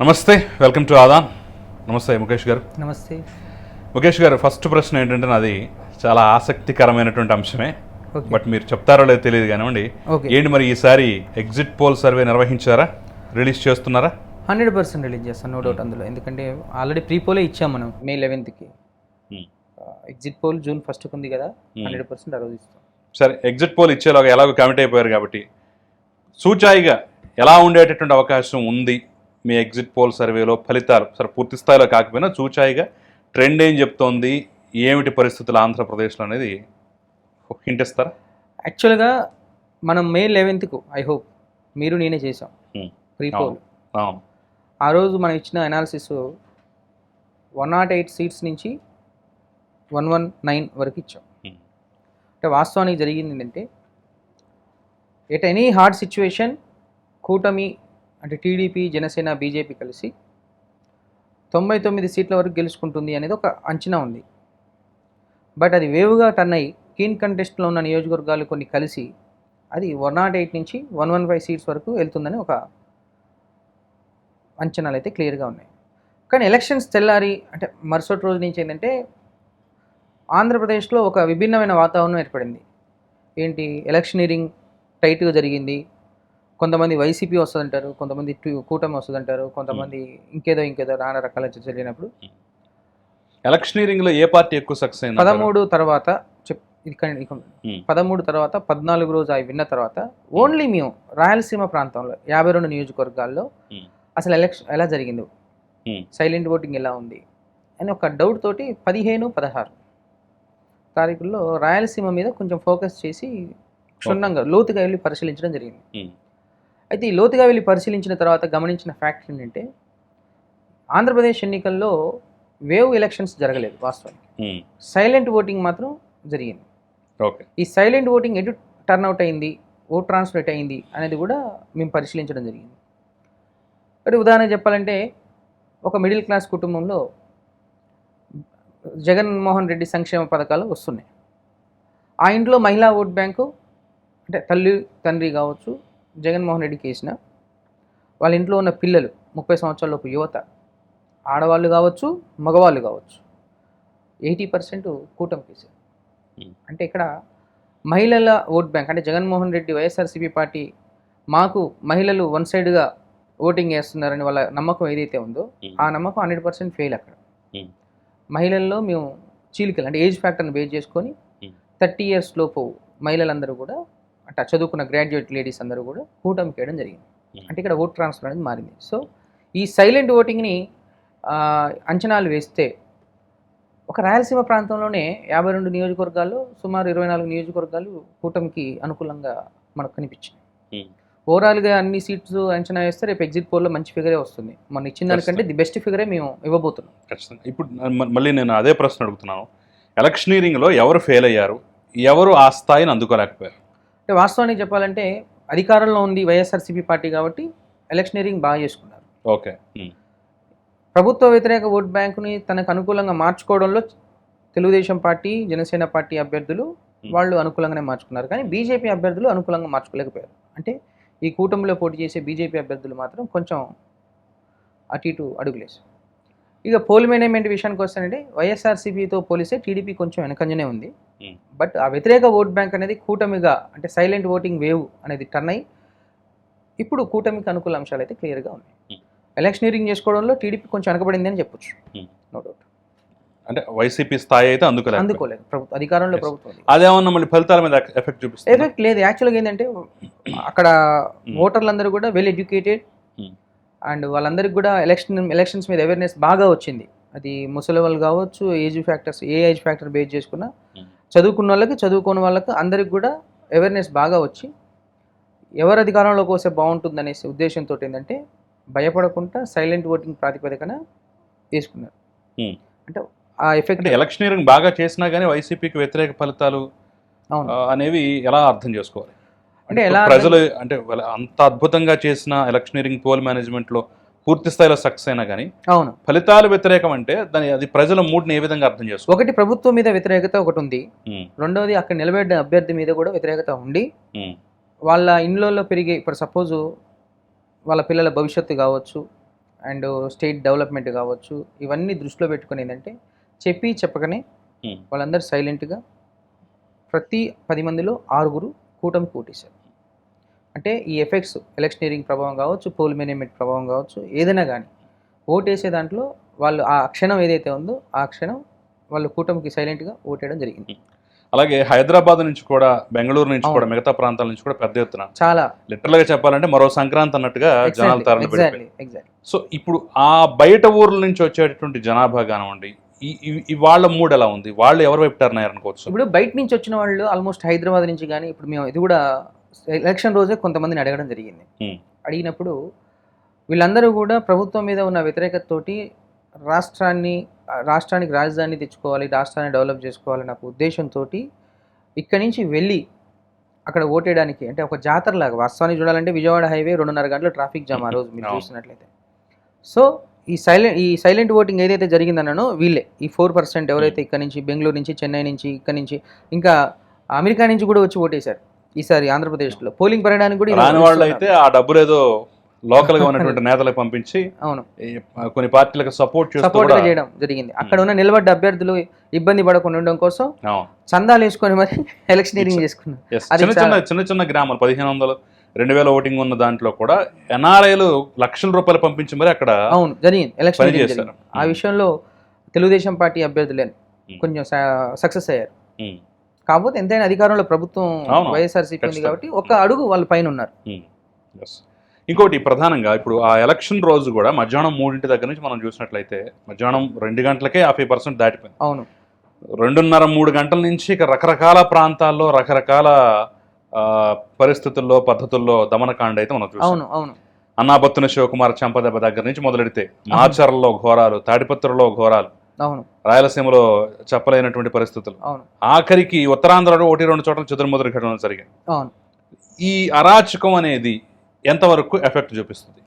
నమస్తే welcome to Aadan నమస్తే ముఖేష్ గారు. నమస్తే. ముఖేష్ గారు ఫస్ట్ ప్రశ్న ఏంటంటే నాది చాలా ఆసక్తికరమైనటువంటి అంశమే. ఓకే. బట్ మీరు చెప్తారో లేదో తెలియదు కానివ్వండి. ఓకే. ఏంటి మరి ఈసారి ఎగ్జిట్ పోల్ సర్వే నిర్వహించారా? రిలీజ్ చేస్తున్నారా? హండ్రెడ్ పర్సెంట్ రిలీజ్ చేస్తాను నో డౌట్ అందులో. ఎందుకంటే ఆల్రెడీ ప్రీ పోలే ఇచ్చాం మనం. మే లెవెన్త్కి. ఎగ్జిట్ పోల్ జూన్ ఫస్ట్కి ఉంది కదా హండ్రెడ్ పర్సెంట్ ఆ రోజు ఇస్తాం. సరే ఎగ్జిట్ పోల్ ఇచ్చేలాగా ఎలాగో కమిట్ అయిపోయారు కాబట్టి సూచాయిగా ఎలా ఉండేటటువంటి అవకాశం ఉంది? మీ ఎగ్జిట్ పోల్ సర్వేలో ఫలితాలు సరే పూర్తి స్థాయిలో కాకపోయినా సూచాయిగా ట్రెండ్ ఏం చెప్తోంది? ఏమిటి పరిస్థితులు ఆంధ్రప్రదేశ్లో అనేది హింట్ ఇస్తారా? యాక్చువల్గా మనం మే లెవెన్త్కు ఐ హోప్ మీరు నేనే చేసాం. Pre poll. ఆ రోజు మనం ఇచ్చిన analysis one nought eight seats నుంచి వన్ వన్ నైన్ వరకు ఇచ్చాం. అంటే వాస్తవానికి జరిగింది ఏంటంటే ఎట్ ఎనీ హార్డ్ సిచ్యువేషన్ కూటమి అంటే టీడీపీ జనసేన బీజేపీ కలిసి తొంభై తొమ్మిది సీట్ల వరకు గెలుచుకుంటుంది అనేది ఒక అంచనా ఉంది. బట్ అది వేవుగా టర్న్ అయ్యి కీన్ కంటెస్ట్లో ఉన్న నియోజకవర్గాలు కొన్ని కలిసి అది వన్ నాట్ ఎయిట్ నుంచి వన్ వన్ ఫైవ్ సీట్స్ వరకు వెళ్తుందని ఒక అంచనాలు అయితే క్లియర్గా ఉన్నాయి. కానీ ఎలక్షన్స్ తెల్లారి అంటే మరుసటి రోజు నుంచి ఏంటంటే ఆంధ్రప్రదేశ్లో ఒక విభిన్నమైన వాతావరణం ఏర్పడింది. ఏంటి? ఎలక్షనీరింగ్ టైట్గా జరిగింది. కొంతమంది వైసీపీ వస్తుందంటారు కొంతమంది కూటమి వస్తుందంటారు కొంతమంది ఇంకేదో ఇంకేదో నానా రకాల చర్చ జరిగినప్పుడు ఎలక్షనీరింగ్లో ఏ పార్టీ ఎక్కువ సక్సెస్ అయింది పదమూడు తర్వాత. పదమూడు తర్వాత పద్నాలుగు రోజు అవి విన్న తర్వాత ఓన్లీ మేము రాయలసీమ ప్రాంతంలో యాభై రెండు నియోజకవర్గాల్లో. అసలు ఎలక్షన్ ఎలా జరిగింది. సైలెంట్ ఓటింగ్ ఎలా ఉంది అని ఒక డౌట్ తోటి పదిహేను పదహారు తారీఖుల్లో రాయలసీమ మీద కొంచెం ఫోకస్ చేసి క్షుణ్ణంగా లోతుగా వెళ్ళి పరిశీలించడం జరిగింది. అయితే ఈ లోతుగా వెళ్ళి పరిశీలించిన తర్వాత గమనించిన ఫ్యాక్ట్ ఏంటంటే ఆంధ్రప్రదేశ్ ఎన్నికల్లో వేవ్ ఎలక్షన్స్ జరగలేదు వాస్తవానికి. సైలెంట్ ఓటింగ్ మాత్రం జరిగింది. ఓకే. ఈ సైలెంట్ ఓటింగ్ ఎటు టర్న్అవుట్ అయింది ఓట్ ట్రాన్స్ఫర్ ఎటు అయింది అనేది కూడా మేము పరిశీలించడం జరిగింది. అంటే ఉదాహరణ చెప్పాలంటే ఒక మిడిల్ క్లాస్ కుటుంబంలో జగన్మోహన్ రెడ్డి సంక్షేమ పథకాలు వస్తున్నాయి. ఆ ఇంట్లో మహిళా ఓట్ బ్యాంకు అంటే తల్లి తండ్రి కావచ్చు జగన్మోహన్ రెడ్డికి వేసిన వాళ్ళ ఇంట్లో ఉన్న పిల్లలు ముప్పై సంవత్సరాలలోపు యువత ఆడవాళ్ళు కావచ్చు మగవాళ్ళు కావచ్చు ఎయిటీ పర్సెంట్ కూటమికి వేశారు Hmm. అంటే ఇక్కడ మహిళల ఓట్ బ్యాంక్ అంటే జగన్మోహన్ రెడ్డి వైఎస్ఆర్సీపీ పార్టీ మాకు మహిళలు వన్ సైడ్గా ఓటింగ్ వేస్తున్నారని వాళ్ళ నమ్మకం ఏదైతే ఉందో ఆ నమ్మకం హండ్రెడ్ పర్సెంట్ ఫెయిల్ అక్కడ Hmm. మహిళల్లో మేము చీలికలు అంటే ఏజ్ ఫ్యాక్టర్ని బేస్ చేసుకొని Hmm. థర్టీ ఇయర్స్ లోపు మహిళలందరూ కూడా అంటే చదువుకున్న గ్రాడ్యుయేట్ లేడీస్ అందరూ కూడా కూటమి చేయడం జరిగింది. అంటే ఇక్కడ ఓట్ ట్రాన్స్ఫర్ అనేది మారింది. సో ఈ సైలెంట్ ఓటింగ్ని అంచనాలు వేస్తే ఒక రాయలసీమ ప్రాంతంలోనే యాభై రెండు నియోజకవర్గాల్లో సుమారు ఇరవై నాలుగు నియోజకవర్గాలు కూటమికి అనుకూలంగా మనకు కనిపించాయి Hmm. ఓవరాల్గా అన్ని సీట్స్ అంచనా వేస్తే రేపు ఎగ్జిట్ పోల్లో మంచి ఫిగరే వస్తుంది. మన ఇచ్చిన దానికంటే ది బెస్ట్ ఫిగరే మేము ఇవ్వబోతున్నాం. ఖచ్చితంగా. ఇప్పుడు మళ్ళీ నేను అదే ప్రశ్న అడుగుతున్నాను. ఎలక్షనీరింగ్లో ఎవరు ఫెయిల్ అయ్యారు? ఎవరు ఆ స్థాయిని అందుకోలేకపోయారు? అంటే వాస్తవానికి చెప్పాలంటే అధికారంలో ఉంది వైఎస్ఆర్సీపీ పార్టీ కాబట్టి ఎలక్షనీరింగ్ బాగా చేసుకున్నారు. ఓకే. ఉమ్. ప్రభుత్వ వ్యతిరేక ఓట్ బ్యాంకుని తనకు అనుకూలంగా మార్చుకోవడంలో తెలుగుదేశం పార్టీ జనసేన పార్టీ అభ్యర్థులు వాళ్ళు అనుకూలంగానే మార్చుకున్నారు. కానీ బీజేపీ అభ్యర్థులు అనుకూలంగా మార్చుకోలేకపోయారు. అంటే ఈ కూటమిలో పోటీ చేసే బీజేపీ అభ్యర్థులు మాత్రం కొంచెం అటు ఇటు అడుగులేసారు ఇక పోల్ మేనేజ్మెంట్ విషయానికి వస్తానంటే వైఎస్ఆర్సీపీతో పోలిస్తే టీడీపీ కొంచెం వెనకంజనే ఉంది. బట్ ఆ వ్యతిరేక ఓట్ బ్యాంక్ అనేది కూటమిగా అంటే సైలెంట్ ఓటింగ్ వేవ్ అనేది టర్న్ అయ్యి ఇప్పుడు కూటమికి అనుకూల అంశాలు అయితే క్లియర్గా ఉన్నాయి. ఎలక్షనీరింగ్ చేసుకోవడంలో టీడీపీ కొంచెం వెనకబడింది అని చెప్పొచ్చు. నో డౌట్ అంటే వైసీపీ స్థాయి అయితే అందుకోలేదు అందుకోలేదు ప్రభుత్వం అధికారంలో. ప్రభుత్వం. అదేమన్నా మళ్ళీ ఫలితాల మీద ఎఫెక్ట్ చూపిస్తుంది ఎఫెక్ట్ లేదు యాక్చువల్గా ఏంటంటే అక్కడ ఓటర్లందరూ కూడా వెల్ ఎడ్యుకేటెడ్. అండ్ వాళ్ళందరికీ కూడా ఎలక్షన్ ఎలక్షన్స్ మీద అవేర్నెస్ బాగా వచ్చింది అది ముసలి వాళ్ళు కావచ్చు ఏజ్ ఫ్యాక్టర్స్ ఏ ఏజ్ ఫ్యాక్టర్ బేస్ చేసుకున్న. చదువుకున్న వాళ్ళకి చదువుకోని వాళ్ళకి అందరికి కూడా అవేర్నెస్ బాగా వచ్చి ఎవరు అధికారంలోకి వస్తే బాగుంటుంది అనేసి ఉద్దేశంతో ఏంటంటే భయపడకుండా సైలెంట్ ఓటింగ్ ప్రాతిపదికన వేసుకున్నారు Hmm. అంటే ఆ ఎఫెక్ట్ అంటే ఎలక్షనీరింగ్ బాగా చేసినా కానీ వైసీపీకి వ్యతిరేక ఫలితాలు అనేవి ఎలా అర్థం చేసుకోవాలి అంటే ఎలా ప్రజలు అంటే అంత అద్భుతంగా చేసిన ఎలక్షనీరింగ్ పోల్ మేనేజ్మెంట్లో పూర్తి స్థాయిలో సక్సెస్ అయినా కానీ అవును. ఫలితాలు వ్యతిరేకం అంటే దాని అది ప్రజల మూడ్ని ఏ విధంగా అర్థం చేసుకోవాలి? ఒకటి ప్రభుత్వం మీద వ్యతిరేకత ఒకటి ఉంది. ఉమ్, రెండవది అక్కడ నిలబెట్టిన అభ్యర్థి మీద కూడా వ్యతిరేకత ఉండి వాళ్ళ ఇండ్లలో పెరిగే ఇప్పుడు సపోజు వాళ్ళ పిల్లల భవిష్యత్తు కావచ్చు అండ్ స్టేట్ డెవలప్మెంట్ కావచ్చు ఇవన్నీ దృష్టిలో పెట్టుకుని ఏంటంటే చెప్పి చెప్పకనే. వాళ్ళందరూ సైలెంట్గా ప్రతి పది మందిలో ఆరుగురు కూటమి పోటీశారు అంటే ఈ ఎఫెక్ట్స్ ఎలక్షనీరింగ్ ప్రభావం కావచ్చు పోల్ మేనేజ్మెంట్ ప్రభావం కావచ్చు ఏదైనా కానీ ఓటేసే దాంట్లో వాళ్ళు ఆ క్షణం ఏదైతే ఉందో ఆ క్షణం వాళ్ళు కూటమికి సైలెంట్గా ఓటేయడం జరిగింది. అలాగే హైదరాబాద్ నుంచి కూడా బెంగళూరు నుంచి. కూడా మిగతా ప్రాంతాల నుంచి కూడా పెద్ద ఎత్తున చాలా. లిటరల్గా చెప్పాలంటే మరో సంక్రాంతి అన్నట్టుగా జనాలు తరలి సో ఇప్పుడు ఆ బయట ఊర్ల నుంచి వచ్చేటటువంటి జనాభా కానివ్వండి ఈ వాళ్ళ మూడ్ ఎలా ఉంది వాళ్ళు ఎవరు వైపు టర్న్ అయ్యారు అనుకోవచ్చు ఇప్పుడు బయట నుంచి వచ్చిన వాళ్ళు ఆల్మోస్ట్ హైదరాబాద్ నుంచి కానీ ఇప్పుడు మేము ఇది కూడా ఎలక్షన్ రోజే కొంతమందిని అడగడం జరిగింది. అడిగినప్పుడు వీళ్ళందరూ కూడా ప్రభుత్వం మీద ఉన్న వ్యతిరేకతతోటి రాష్ట్రాన్ని రాష్ట్రానికి రాజధాని తెచ్చుకోవాలి రాష్ట్రాన్ని డెవలప్ చేసుకోవాలన్న ఒక ఉద్దేశంతో ఇక్కడి నుంచి వెళ్ళి అక్కడ ఓటేయడానికి అంటే ఒక జాతరలాగా వాస్తవానికి చూడాలంటే విజయవాడ హైవే రెండున్నర గంటల ట్రాఫిక్ జామ్ ఆ రోజు మీరు. చూసినట్లయితే సో ఈ సైలెంట్ ఈ సైలెంట్ ఓటింగ్ ఏదైతే జరిగిందన్నానో వీళ్ళే. ఈ ఫోర్ పర్సెంట్ ఎవరైతే ఇక్కడ నుంచి బెంగళూరు నుంచి చెన్నై నుంచి ఇక్కడ నుంచి ఇంకా అమెరికా నుంచి కూడా వచ్చి ఓటేశారు. ఈసారి ఆంధ్రప్రదేశ్లో. పోలింగ్ పెరగడానికి కూడా రాని వాళ్ళు. అయితే ఆ డబ్బులు ఏదో లోకల్గా ఉన్నటువంటి నేతలకు పంపించి అవును. కొన్ని పార్టీలకు సపోర్ట్ సపోర్ట్ చేయడం జరిగింది. అక్కడ ఉన్న నిలబడ్డ అభ్యర్థులు ఇబ్బంది పడకుండా ఉండడం కోసం. చందాలు వేసుకొని మరి ఎలక్షనీరింగ్ చేసుకున్నారు. చిన్న చిన్న చిన్న చిన్న గ్రామాలు పదిహేను వందలు రెండు వేల ఓటింగ్ ఉన్న దాంట్లో కూడా ఎన్ఆర్ఐలు లక్షల రూపాయలు పంపించి మరి అక్కడ అవును జరిగింది చేశారు. జరిగింది ఆ విషయంలో తెలుగుదేశం పార్టీ అభ్యర్థులే. కొంచెం సక్సెస్ అయ్యారు కాకపోతే ఎంతైనా అధికారంలో ప్రభుత్వం. వైఎస్ఆర్సీపీ ఉంది. కాబట్టి ఒక అడుగు వాళ్ళ పైన ఉన్నారు. ఇంకోటి ప్రధానంగా ఇప్పుడు ఆ ఎలక్షన్ రోజు కూడా మధ్యాహ్నం మూడింటి దగ్గర నుంచి మనం చూసినట్లయితే మధ్యాహ్నం రెండు గంటలకే యాభై పర్సెంట్ దాటిపోయింది అవును రెండున్నర మూడు గంటల నుంచి ఇక రకరకాల ప్రాంతాల్లో రకరకాల పరిస్థితుల్లో పద్ధతుల్లో దమనకాండ అయితే మనం చూస్తాం అవును అవును. అన్నాబత్తున శివకుమార్ చంపదెబ్బ దగ్గర నుంచి మొదలెడితే మాచర్లలో ఘోరాలు తాడిపత్రులో ఘోరాలు అవును. రాయలసీమలో చెప్పలేనటువంటి పరిస్థితులు. అవును. ఆఖరికి ఉత్తరాంధ్రలో ఒకటి రెండు చోట్ల చెదురుమదురు ఘటనలు జరిగాయి. అవును. ఈ అరాచకం అనేది ఎంతవరకు ఎఫెక్ట్ చూపిస్తుంది?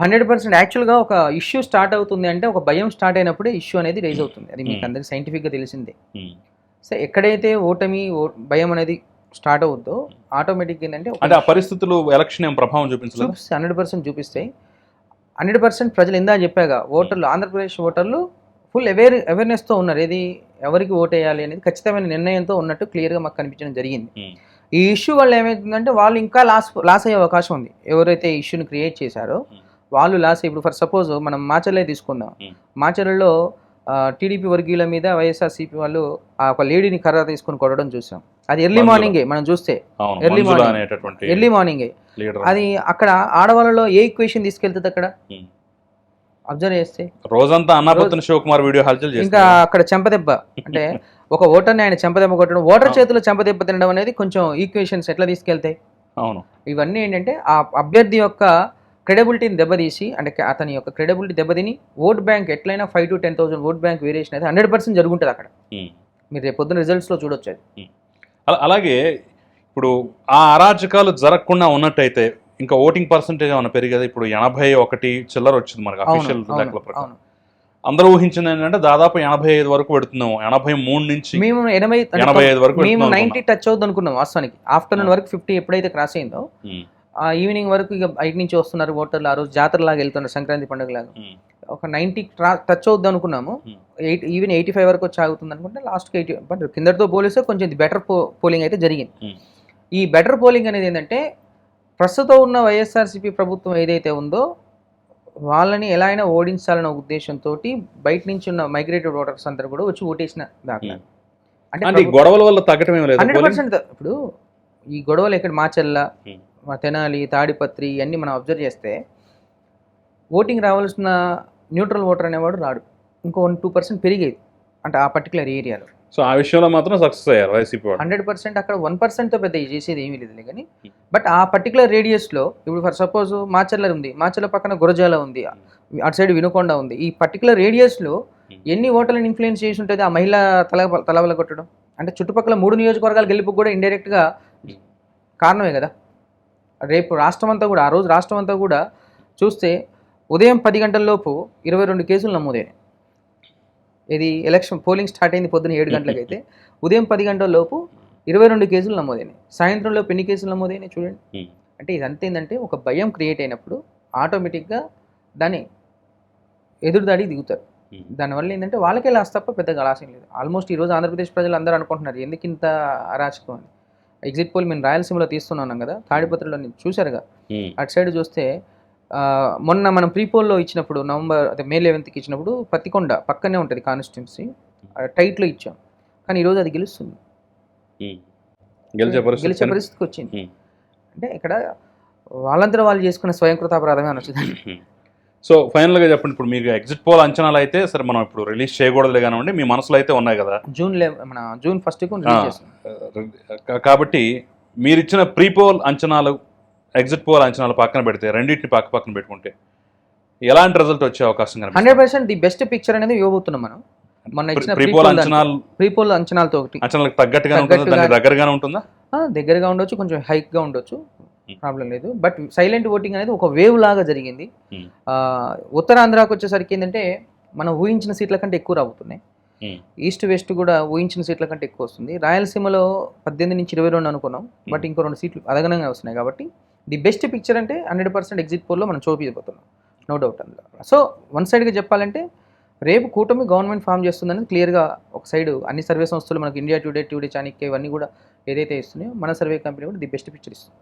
Hundred percent. యాక్చువల్గా ఒక ఇష్యూ స్టార్ట్ అవుతుంది అంటే ఒక భయం స్టార్ట్ అయినప్పుడే ఇష్యూ అనేది రైజ్ అవుతుంది. అది మీకు Hmm. అందరికి సైంటిఫిక్గా తెలిసిందే. ఉమ్. సో ఎక్కడైతే ఓటమి భయం అనేది స్టార్ట్ అవుద్దో ఆటోమేటిక్ ఏంటంటే అంటే ఆ పరిస్థితులు ఎలక్షన్ ఏం ప్రభావం చూపించలేదు? చూపిస్తే హండ్రెడ్ పర్సెంట్ చూపిస్తాయి హండ్రెడ్ పర్సెంట్ ప్రజలు ఇందా చెప్పాగా ఓటర్లు ఆంధ్రప్రదేశ్ ఓటర్లు ఫుల్ అవేర్ అవేర్నెస్తో ఉన్నారు. ఏది ఎవరికి ఓటేయాలి అనేది ఖచ్చితమైన నిర్ణయంతో ఉన్నట్టు క్లియర్గా మాకు కనిపించడం జరిగింది. ఈ ఇష్యూ వల్ల ఏమవుతుందంటే వాళ్ళు ఇంకా లాస్ లాస్ అయ్యే అవకాశం ఉంది. ఎవరైతే ఈ ఇష్యూని క్రియేట్ చేశారో. వాళ్ళు లాస్ ఇప్పుడు ఫర్ సపోజ్ మనం మాచర్లే తీసుకుందాం. మాచర్లలో టీడీపీ వర్గీయుల మీద వైఎస్ఆర్సీపీ వాళ్ళు ఆ ఒక లేడీని కర్ర తీసుకొని కొట్టడం చూసాం. అది ఎర్లీ. మార్నింగే మనం చూస్తే. morning. అనేటటువంటి ఎర్లీ మార్నింగే అది అక్కడ ఆడవాళ్ళలో ఏ ఈక్వేషన్ తీసుకెళ్తుంది అక్కడ. అబ్జర్వ్ చేస్తే. రోజంతా అన్నాపత్తున శివకుమార్ వీడియో హల్చల్ ఇంకా అక్కడ చెంపదెబ్బ. అంటే ఒక ఓటర్ని ఆయన చెంపదెబ్బ కొట్టడం ఓటర్. చేతిలో చెంపదెబ్బ తినడం అనేది కొంచెం ఈక్వేషన్స్ ఎట్లా తీసుకెళ్తాయి? అవును. ఇవన్నీ ఏంటంటే ఆ అభ్యర్థి యొక్క క్రెడిబిలిటీని దెబ్బతీసి అంటే అతని యొక్క క్రెడిబిలిటీ దెబ్బతిని ఓట్ బ్యాంక్ ఎట్లయినా five to ten thousand vote bank variation అయితే హండ్రెడ్ పర్సెంట్ జరుగుతుంది అక్కడ. మీరు రేపు పొద్దున్న రిజల్ట్స్లో చూడొచ్చు అది. అలా- అలాగే ఇప్పుడు ఆ అరాచకాలు జరగకుండా ఉన్నట్టయితే ఇంకా ఓటింగ్ పర్సంటేజ్ ఏమైనా పెరిగేది? ఇప్పుడు ఎనభై ఒకటి చిల్లర వచ్చింది మనకు అఫీషియల్ లెక్కల ప్రకారం. అందరూ ఊహించింది ఏంటంటే దాదాపు ఎనభై ఐదు వరకు పెడుతున్నాము. ఎనభై మూడు నుంచి మేము ఎనభై ఎనభై ఐదు వరకు మేము పెడుతున్నాం నైన్టీ టచ్ అవుద్ది అనుకున్నాం వాస్తవానికి. ఆఫ్టర్నూన్ వరకు ఫిఫ్టీ ఎప్పుడైతే క్రాస్ అయిందో ఈవినింగ్ వరకు ఇక బయట నుంచి వస్తున్నారు ఓటర్లు ఆ రోజు జాతరలాగా వెళ్తున్నారు సంక్రాంతి పండుగలాగా. ఒక నైంటీ టచ్ అవుద్ది అనుకున్నాము. ఎయిట్ ఈవెన్ ఎయిటీ ఫైవ్ వరకు వచ్చి ఆగుతుంది అనుకుంటే లాస్ట్కి ఎయిటీ బట్ కిందతో పోలిస్తే కొంచెం ఇది బెటర్ పో పోలింగ్ అయితే జరిగింది. ఈ బెటర్ పోలింగ్ అనేది ఏంటంటే ప్రస్తుతం ఉన్న వైఎస్ఆర్సీపీ ప్రభుత్వం ఏదైతే ఉందో వాళ్ళని ఎలా అయినా ఓడించాలన్న ఉద్దేశంతో బయట నుంచి ఉన్న మైగ్రేటెడ్ ఓటర్స్ అందరూ కూడా వచ్చి ఓటేసిన Hmm. అంటే గొడవల వల్ల తగ్గటం ఇప్పుడు ఈ గొడవలు ఎక్కడ మాచెల్ల తెనాలి తాడిపత్రి ఇవన్నీ మనం అబ్జర్వ్ చేస్తే ఓటింగ్ రావాల్సిన న్యూట్రల్ ఓటర్ అనేవాడు రాడు ఇంకో వన్ టూ పర్సెంట్ పెరిగేది అంటే ఆ పర్టికులర్ ఏరియాలో సో ఆ విషయంలో మాత్రం సక్సెస్ అయ్యారు వైసీపీ హండ్రెడ్ పర్సెంట్ అక్కడ వన్ పర్సెంట్తో పెద్ద చేసేది ఏమీ లేదు కానీ Hmm. బట్ ఆ పర్టికులర్ రేడియస్లో ఇప్పుడు ఫర్ సపోజ్ మాచర్ల ఉంది మాచర్ల పక్కన గురజాల ఉంది అటు సైడ్ వినుకొండ ఉంది ఈ పర్టికులర్ రేడియస్లో Hmm. ఎన్ని ఓటర్లను ఇన్ఫ్లుయెన్స్ చేసి ఉంటుంది ఆ మహిళ తల తలవల కొట్టడం అంటే చుట్టుపక్కల మూడు నియోజకవర్గాలు గెలుపు కూడా ఇండైరెక్ట్గా Hmm. కారణమే కదా రేపు రాష్ట్రం అంతా కూడా ఆ రోజు రాష్ట్రం అంతా కూడా చూస్తే ఉదయం పది గంటల లోపు ఇరవై రెండు కేసులు నమోదైనాయి. ఇది ఎలక్షన్ పోలింగ్ స్టార్ట్ అయింది పొద్దున్న ఏడు గంటలకైతే. ఉదయం పది గంటల లోపు ఇరవై రెండు కేసులు నమోదైనాయి. సాయంత్రంలో ఎన్ని కేసులు నమోదైనాయి చూడండి. అంటే ఇదంతా ఏంటంటే ఒక భయం క్రియేట్ అయినప్పుడు ఆటోమేటిక్గా దాన్ని ఎదురుదాడికి దిగుతారు. దానివల్ల ఏంటంటే వాళ్ళకే లాస్ తప్ప పెద్దగా లాస్ ఏం లేదు. ఆల్మోస్ట్ ఈరోజు ఆంధ్రప్రదేశ్ ప్రజలు అందరూ అనుకుంటున్నారు ఎందుకు ఇంత అరాచకం అని. ఎగ్జిట్ పోల్ మేము రాయలసీమలో తీస్తున్నాం కదా తాడిపత్రిలో చూశారుగా. అటు సైడ్ చూస్తే మొన్న మనం ప్రీపోల్లో ఇచ్చినప్పుడు నవంబర్ అదే మే లెవెన్త్కి ఇచ్చినప్పుడు పత్తికొండ పక్కనే ఉంటుంది కాన్స్టిట్యున్సీ టైట్లో ఇచ్చాం కానీ ఈరోజు అది గెలుస్తుంది. గెలిచే పరిస్థితి గెలిచే పరిస్థితికి వచ్చింది. అంటే ఇక్కడ వాళ్ళందరూ వాళ్ళు చేసుకున్న స్వయంకృతాపరాధమే అనొచ్చు. సో ఫైనల్గా చెప్పండి ఇప్పుడు మీకు ఎగ్జిట్ పోల్ అంచనాలు అయితే సరే మనం ఇప్పుడు రిలీజ్ చేయకూడదులే కానివ్వండి మీ మనసులో అయితే ఉన్నాయి కదా. జూన్ మన జూన్ కా- కాబట్టి మీరు ఇచ్చిన ప్రీ పోల్ అంచనాలు ఎగ్జిట్ పోల్ అంచనాలు పక్కన పెడితే రెండింటిని పక్క పక్కన పెట్టుకుంటే ఎలాంటి రిజల్ట్ వచ్చే అవకాశం hundred percent the best picture అనేది ఇవ్వబోతున్నాం మనం. మొన్న ఇచ్చిన ప్రీ పోల్ అంచనాలు ప్రీపోల్ అంచనాలతో ఒకటి. అంచనాలకు తగ్గట్టుగా ఉంటుందా? దగ్గరగానే ఉంటుందా? దగ్గరగా ఉండొచ్చు కొంచెం హైక్గా ఉండొచ్చు. Hmm. ప్రాబ్లం లేదు. బట్ సైలెంట్ ఓటింగ్ అనేది ఒక వేవ్ లాగా జరిగింది. Hmm. ఉత్తరాంధ్రాకి వచ్చేసరికి ఏంటంటే మనం ఊహించిన సీట్ల కంటే ఎక్కువ రాబోతున్నాయి. Hmm. ఈస్ట్ వెస్ట్ కూడా ఊహించిన సీట్ల కంటే ఎక్కువ వస్తుంది. రాయలసీమలో పద్దెనిమిది నుంచి ఇరవై రెండు అనుకున్నాం. బట్ ఇంకో రెండు సీట్లు అదనంగా వస్తున్నాయి కాబట్టి ది బెస్ట్ పిక్చర్ అంటే హండ్రెడ్ పర్సెంట్ ఎగ్జిట్ పోల్లో మనం చూపించబోతున్నాం నో డౌట్ అందులో. సో వన్ సైడ్గా చెప్పాలంటే రేపు కూటమి గవర్నమెంట్ ఫామ్ చేస్తుందని క్లియర్గా ఒక సైడ్ అన్ని సర్వే సంస్థలు మనకి ఇండియా టుడే టుడే చాణక్య ఇవన్నీ కూడా ఏదైతే ఇస్తున్నాయో మన సర్వే కంపెనీ కూడా ది బెస్ట్ పిక్చర్ ఇస్తుంది.